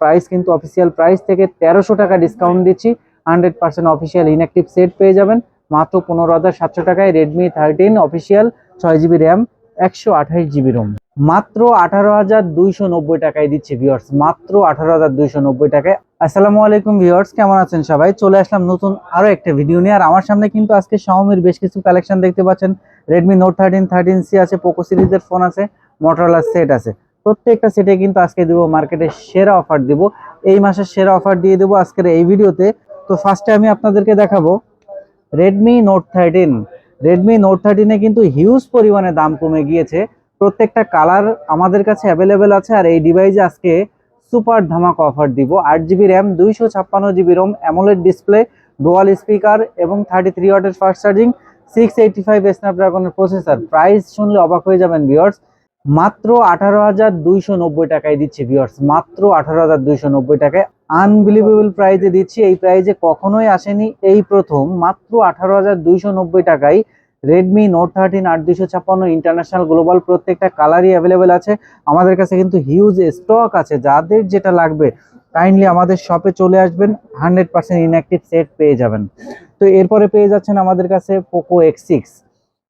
Price কিন্তু official price থেকে তেরোশো টাকা ডিসকাউন্ট দিচ্ছি। Hundred percent official inactive set পেয়ে যাবেন। মাত্র পনেরো হাজার সাতশো টাকায় রেডমি থার্টিন অফিসিয়াল ছয় জিবি র্যাম একশো আঠাশ জিবি রোম মাত্র আঠারো হাজার দুইশো নব্বই টাকায় দিচ্ছে ভিওর্স মাত্র আঠারো হাজার দুইশো নব্বই টাকায়। আসসালামু আলাইকুম ভিওর্স কেমন আছেন সবাই? চলে আসলাম নতুন আরও একটা ভিডিও নিয়ে। আর আমার সামনে কিন্তু আজকে শাওমির বেশ কিছু কালেকশন দেখতে পাচ্ছেন। Redmi note thirteen thirteen C আছে পোকো সিরিজের ফোন আছে মোটরলা সেট আছে। প্রত্যেকটা সেটে কিন্তু আজকে দিব মার্কেটে সেরা অফার দিব। এই মাসের সেরা অফার দিয়ে দেবো আজকের এই ভিডিওতে তো ফার্স্টে আমি আপনাদেরকে দেখাবো Redmi Note thirteen Redmi Note থার্টিনে কিন্তু হিউজ পরিমাণে দাম কমে গিয়েছে। প্রত্যেকটা কালার আমাদের কাছে অ্যাভেলেবেল আছে আর এই ডিভাইসে আজকে সুপার ধামাক অফার দিব। আট জিবি র্যাম দুইশো ছাপ্পান্ন GB ROM AMOLED display dual speaker এবং থার্টি থ্রি ওয়াটের fast charging six eighty five স্ন্যাপড্রাগনের processor price শুনলে অবাক হয়ে যাবেন ভিওর্স মাত্র আঠারো হাজার দুইশো নব্বই টাকায় দিচ্ছে ভিওর্স মাত্র আঠারো হাজার দুইশো নব্বই টাকায় আনবিলিভেবল প্রাইজে দিচ্ছি। এই প্রাইজে কখনোই আসেনি এই প্রথম, মাত্র আঠারো হাজার দুইশো নব্বই টাকায় রেডমি নোট থার্টিন আট দুইশো ছাপ্পান্ন ইন্টারন্যাশনাল গ্লোবাল প্রত্যেকটা কালারই অ্যাভেলেবেল আছে। আমাদের কাছে কিন্তু হিউজ স্টক আছে। যাদের যেটা লাগবে কাইন্ডলি আমাদের শপে চলে আসবেন হান্ড্রেড পার্সেন্ট ইনঅ্যাক্টিভ সেট পেয়ে যাবেন। তো এরপরে পেয়ে যাচ্ছেন আমাদের কাছে পোকো এক্স সিক্স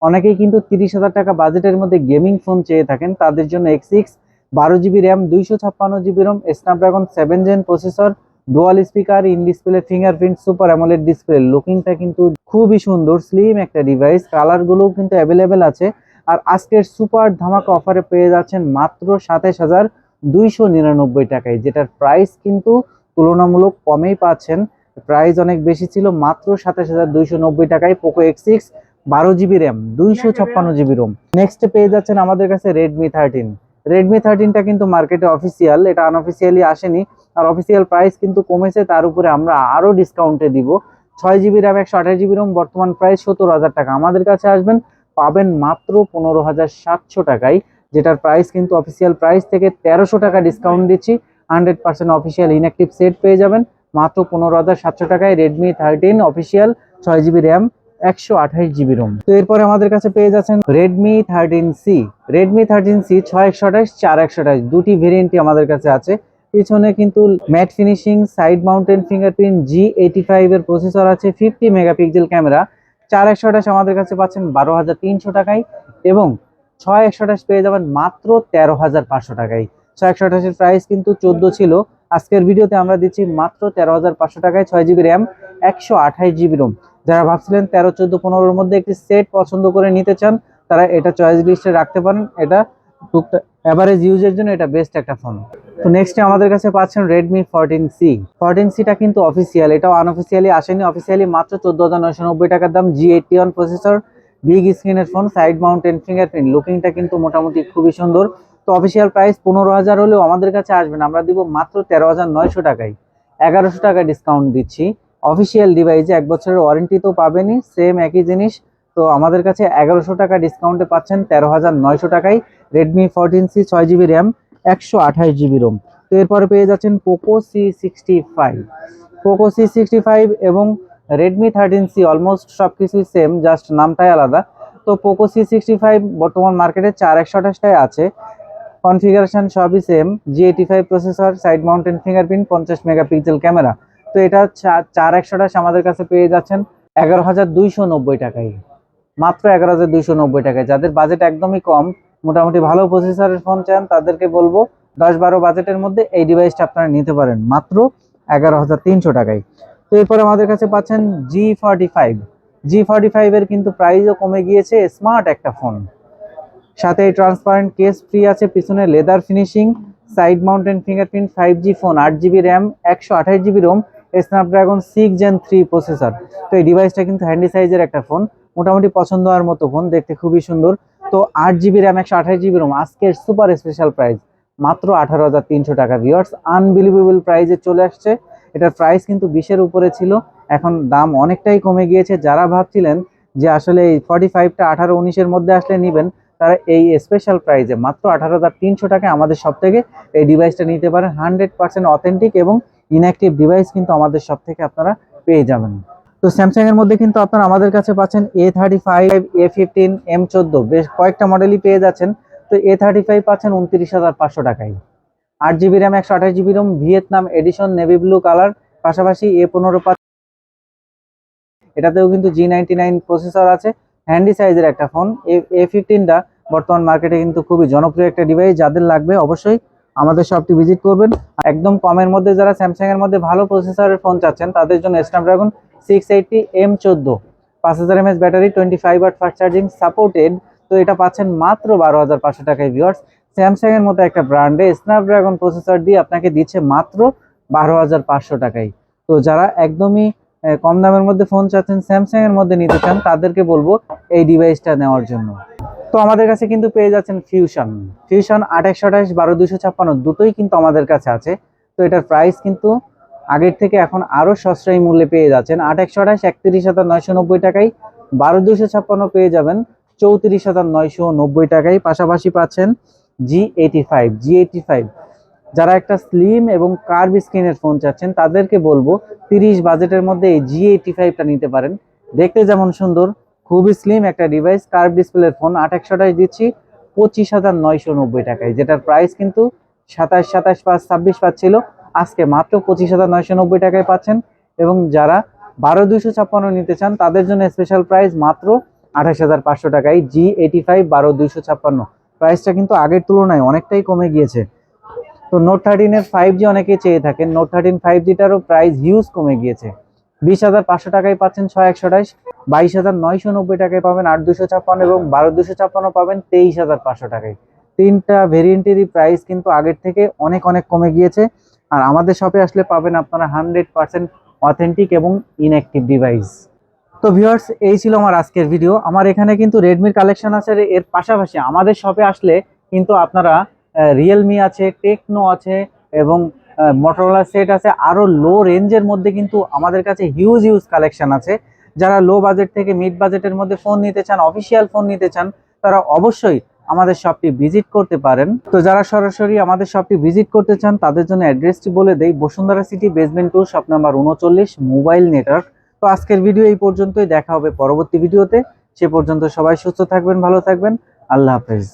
অনেকেই কিন্তু তিরিশ হাজার টাকা বাজেটের মধ্যে গেমিং ফোন চেয়ে থাকেন। তাদের জন্য এক্স সিক্স বারো জিবি র্যাম দুইশো ছাপ্পান্ন GB ROM Snapdragon seven Gen processor dual speaker in display fingerprint super AMOLED display লুকিংটা কিন্তু খুবই সুন্দর স্লিম একটা ডিভাইস কালারগুলোও কিন্তু অ্যাভেলেবেল আছে। আর আজকের সুপার ধামাকা অফারে পেয়ে যাচ্ছেন মাত্র সাতাশ হাজার দুইশো নিরানব্বই টাকায়, যেটার প্রাইস কিন্তু তুলনামূলক কমেই পাচ্ছেন। প্রাইস অনেক বেশি ছিল মাত্র সাতাশ হাজার দুইশো নব্বই টাকায়। পোকো এক্স সিক্স বারো জিবি র্যাম দুইশো ছাপ্পান্ন জিবি রোম নেক্সট পেয়ে যাচ্ছেন আমাদের কাছে রেডমি থার্টিন রেডমি থার্টিনটা কিন্তু মার্কেটে অফিসিয়াল এটা আনঅফিসিয়ালি আসেনি। আর অফিসিয়াল প্রাইস কিন্তু কমেছে তার উপরে আমরা আরও ডিসকাউন্টে দিব। ছয় জিবি র্যাম একশো আঠাশ জিবি রোম বর্তমান প্রাইস সত্তর হাজার টাকা। আমাদের কাছে আসবেন পাবেন মাত্র পনেরো হাজার সাতশো টাকায় যেটার প্রাইস কিন্তু অফিসিয়াল প্রাইস থেকে তেরোশো টাকা ডিসকাউন্ট দিচ্ছি। Hundred percent official inactive set পেয়ে যাবেন মাত্র পনেরো হাজার সাতশো টাকায় রেডমি থার্টিন অফিসিয়াল ছয় জিবি র্যাম একশো আঠাশ জিবি রোম। তো এরপরে আমাদের কাছে পেয়ে যাচ্ছেন Redmi thirteen C Redmi thirteen C ছয় একশো আঠাশ চার একশো আঠাশ, দুটি ভেরিয়েন্টই আমাদের কাছে আছে। পিছনে কিন্তু matte finishing side mountain fingerprint G eighty five এর প্রসেসর আছে ফিফটি মেগাপিক্সেল ক্যামেরা চার একশো আঠাশ আমাদের কাছে পাচ্ছেন বারো হাজার তিনশো টাকায় এবং ছয় একশো আঠাশ পেয়ে যাবেন মাত্র তেরো হাজার পাঁচশো টাকায়। ছয় একশো আঠাশের প্রাইস কিন্তু চোদ্দ ছিল। আজকের ভিডিওতে আমরা দিচ্ছি মাত্র তেরো হাজার পাঁচশো টাকায় ছয় জিবি র্যাম একশো আঠাশ জিবি রোম যারা ভাবছিলেন তেরো, চোদ্দ, পনেরোর মধ্যে একটি সেট পছন্দ করে নিতে চান, তারা এটা চয়েস লিস্টে রাখতে পারেন। এটা অ্যাভারেজ ইউজের জন্য এটা বেস্ট একটা ফোন তো নেক্সট আমাদের কাছে পাচ্ছেন রেডমি ফোরটিন সি ফোরটিন সিটা কিন্তু অফিসিয়াল এটাও আনঅফিসিয়ালি আসেনি। অফিসিয়ালি মাত্র চোদ্দ হাজার নয়শো নব্বই টাকার দাম G eighty one processor big স্ক্রিনের ফোন সাইড মাউন্টেন ফিঙ্গারপ্রিন্ট লুকিংটা কিন্তু মোটামুটি খুবই সুন্দর। তো অফিসিয়াল প্রাইস পনেরো হাজার হলেও আমাদের কাছে আসবেন আমরা দিব মাত্র তেরো হাজার নয়শো টাকায়। এগারোশো টাকা ডিসকাউন্ট দিচ্ছি। অফিসিয়াল ডিভাইসে এক বছরের ওয়ারেন্টি তো পাবেনই সেম একই জিনিস। তো আমাদের কাছে এগারোশো টাকা ডিসকাউন্টে পাচ্ছেন, তেরো হাজার নয়শো টাকায় রেডমি ফোরটিন সি ছয় জিবি র্যাম একশো আঠাশ জিবি রোম তো এরপরে পেয়ে যাচ্ছেন Poco C sixty five Poco C sixty five এবং রেডমি থার্টিন সি অলমোস্ট সব কিছুই সেম জাস্ট নামটাই আলাদা। তো পোকো সি সিক্সটি ফাইভ বর্তমান মার্কেটে চার একশো আঠাশটায় আছে। কনফিগারেশন সবই same G eighty five processor side mountain fingerprint পঞ্চাশ মেগাপিক্সেল ক্যামেরা তো এটা চার একশো আমাদের কাছে পেয়ে যাচ্ছেন এগারো হাজার দুইশো নব্বই টাকায়। মাত্র এগারো হাজার দুইশো নব্বই টাকায়। যাদের বাজেট একদমই কম, মোটামুটি ভালো প্রসেসরের ফোন চান, তাদেরকে বলব দশ বারো বাজেটের মধ্যে এই ডিভাইসটা আপনারা নিতে পারেন। মাত্র এগারো হাজার তিনশো টাকায়। তো এরপরে আমাদের কাছে পাচ্ছেন G forty five G forty ফাইভের কিন্তু প্রাইসও কমে গিয়েছে স্মার্ট একটা ফোন সাথে এই ট্রান্সপারেন্ট কেস ফ্রি আছে, পিছনে leather finishing side mountain fingerprint five G phone আট জিবি র্যাম একশো আঠাশ GB ROM Snapdragon six Gen three processor তো এই ডিভাইসটা কিন্তু হ্যান্ডি সাইজের একটা ফোন মোটামুটি পছন্দ হওয়ার মতো ফোন দেখতে খুবই সুন্দর। তো আট জিবি র্যাম একশো আঠাশ জিবি রোম আজকের সুপার স্পেশাল প্রাইস মাত্র আঠারো হাজার তিনশো টাকা ভিওর্স আনবিলিভেবল প্রাইজে চলে আসছে। এটার প্রাইস কিন্তু বিশের উপরে ছিল, এখন দাম অনেকটাই কমে গিয়েছে। যারা ভাবছিলেন যে আসলে এই ফর্টি ফাইভটা আঠারো উনিশের মধ্যে আসলে নেবেন, তারা এই স্পেশাল প্রাইজে মাত্র আঠারো হাজার তিনশো টাকায় আমাদের সব থেকে এই ডিভাইসটা নিতে পারেন। হান্ড্রেড পার্সেন্ট অথেন্টিক এবং ইনঅ্যাক্টিভ ডিভাইস কিন্তু আমাদের সব থেকে আপনারা পেয়ে যাবেন। তো স্যামসাং এর মধ্যে কিন্তু আপনারা আমাদের কাছে পাচ্ছেন A thirty five A fifteen M চোদ্দ, বেশ কয়েকটা মডেলই পেয়ে যাচ্ছেন। তো এ থার্টি ফাইভ পাচ্ছেন উনত্রিশ হাজার পাঁচশো টাকায়। আট জিবি র্যাম একশো আঠাশ GB ROM Vietnam edition navy blue colour পাশাপাশি এ পনেরো এটাতেও কিন্তু জি নাইনটি নাইন প্রসেসর আছে হ্যান্ডি সাইজের একটা ফোন এ ফিফটিনটা বর্তমান মার্কেটে কিন্তু খুবই জনপ্রিয় একটা ডিভাইস যাদের লাগবে অবশ্যই আমাদের শপটি ভিজিট করবেন। একদম কমের মধ্যে যারা স্যামসাং এর মধ্যে ভালো প্রসেসরের ফোন চাচ্ছেন, তাদের জন্য স্ন্যাপড্রাগন সিক্স এইটটি এম চোদ্দ পাঁচ হাজার MS battery twenty five watt fast charging supported তো এটা পাচ্ছেন মাত্র বারো হাজার পাঁচশো টাকায় ভিউয়ার্স স্যামসাং এর মতো একটা ব্র্যান্ডে স্ন্যাপড্রাগন প্রসেসর দিয়ে আপনাকে দিচ্ছে মাত্র বারো হাজার পাঁচশো টাকায়। তো যারা একদমই কম দামের মধ্যে ফোন চাচ্ছেন স্যামসাং এর মধ্যে নিতে চান, তাদেরকে বলব এই ডিভাইসটা নেওয়ার জন্য। তো আমাদের কাছে কিন্তু পেয়ে যাচ্ছেন ফিউশন ফিউশন একশো আঠাশ, বারো দুশো ছাপ্পান্ন, দুটোই কিন্তু আমাদের কাছে আছে। তো এটার প্রাইস কিন্তু আগের থেকে এখন আরও সস্তায় মূল্যে পেয়ে যাচ্ছেন। আট একশো আঠাশ, একত্রিশ হাজার নয়শো নব্বই টাকায় বারো দুশো ছাপ্পান্ন পেয়ে যাবেন। চৌত্রিশ হাজার নয়শো নব্বই টাকায় পাশাপাশি পাচ্ছেন জি eighty five G eighty five যারা একটা স্লিম এবং কার্ভ স্ক্রিনের ফোন চাচ্ছেন, তাদেরকে বলব, তিরিশ বাজেটের মধ্যে এই জি এইটি ফাইভটা নিতে পারেন। দেখতে যেমন সুন্দর খুবই স্লিম একটা ডিভাইস কার্ভ ডিসপ্লের ফোন আট একশো দিচ্ছি, পঁচিশ হাজার নয়শো নব্বই টাকায়, যেটার প্রাইস কিন্তু সাতাশ সাতাশ পাঁচ, ছাব্বিশ পাচ্ছিল আজকে মাত্র পঁচিশ হাজার নয়শো নব্বই টাকায় পাচ্ছেন এবং যারা বারো দুইশো ছাপ্পান্ন নিতে চান, তাদের জন্য স্পেশাল প্রাইস মাত্র আঠাশ হাজার পাঁচশো টাকায় জি এইটি ফাইভ বারো দুইশো ছাপ্পান্ন। প্রাইসটা কিন্তু আগের তুলনায় অনেকটাই কমে গিয়েছে। তো নোট থার্টিনের ফাইভ জি অনেকেই চেয়ে থাকেন। নোট থার্টিন ফাইভ জিটারও প্রাইস হিউজ কমে গিয়েছে। বিশ হাজার পাঁচশো টাকায় পাচ্ছেন ছয় একশো আঠাশ, বাইশ হাজার নয়শো নব্বই টাকায় পাবেন আট দুশো ছাপ্পান্ন এবং বারো দুশো ছাপ্পান্ন পাবেন তেইশ হাজার পাঁচশো টাকায়। তিনটা ভেরিয়েন্টেরই প্রাইস কিন্তু আগের থেকে অনেক অনেক কমে গিয়েছে। আর আমাদের শপে আসলে পাবেন আপনারা হান্ড্রেড পার্সেন্ট অথেন্টিক এবং ইনঅ্যাক্টিভ ডিভাইস তো ভিউয়ার্স এই ছিল আমার আজকের ভিডিও আমার এখানে কিন্তু রেডমির কালেকশন আছে, এর পাশাপাশি আমাদের শপে আসলে কিন্তু আপনারা রিয়েলমি আছে টেকনো আছে এবং মোটরোলা সেট আছে। আরও লো রেঞ্জের মধ্যে কিন্তু আমাদের কাছে হিউজ হিউজ কালেকশন আছে। যারা লো বাজেট থেকে মিড বাজেটের মধ্যে ফোন নিতে চান অফিসিয়াল ফোন নিতে চান, তারা অবশ্যই আমাদের শপটি ভিজিট করতে পারেন। তো যারা সরাসরি আমাদের শপটি ভিজিট করতে চান, তাদের জন্য অ্যাড্রেসটি বলে দেই। Bashundhara city basement two shop number উনচল্লিশ মোবাইল নেটওয়ার্ক তো আজকের ভিডিও এই পর্যন্তই। দেখা হবে পরবর্তী ভিডিওতে সে পর্যন্ত সবাই সুস্থ থাকবেন, ভালো থাকবেন। আল্লাহ হাফেজ।